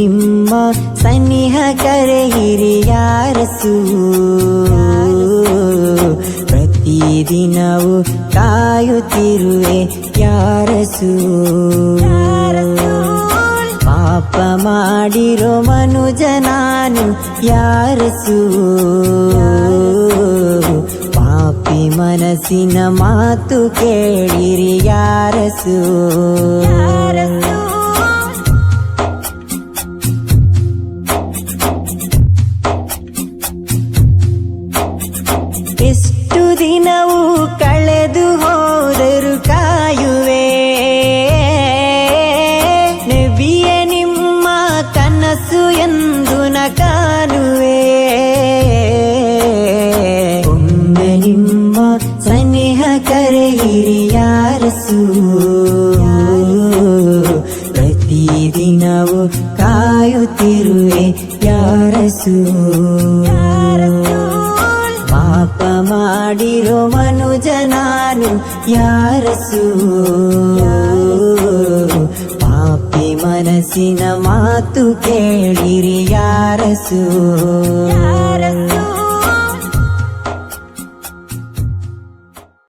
ನಿಮ್ಮ ಸನಿಹ ಕರೆಯಿರಿ ಯಾರಸು ಪ್ರತಿದಿನವು ಕಾಯುತ್ತಿರುವೆ ಯಾರಸು. ಪಾಪ ಮಾಡಿರೋ ಮನುಜ ನಾನು ಯಾರಸು. ಪಾಪಿ ಮನಸ್ಸಿನ ಮಾತು ಕೇಳಿರಿ ಯಾರಸು. ಎಂದು ಕಾಲುವೆ. ಒಮ್ಮೆ ನಿಮ್ಮ ಸನಿಹ ಕರೆ ಹಿರಿಯಾರಸು ಪ್ರತಿದಿನವು ಕಾಯುತ್ತಿರುವೆ ಯಾರಸು. ಪಾಪ ಮಾಡಿರೋ ಮನುಜ ನಾನು ಯಾರಸು. ಮನಸ್ಸಿನ ಮಾತು ಕೇಳಿರಿ ಯಾರಸು?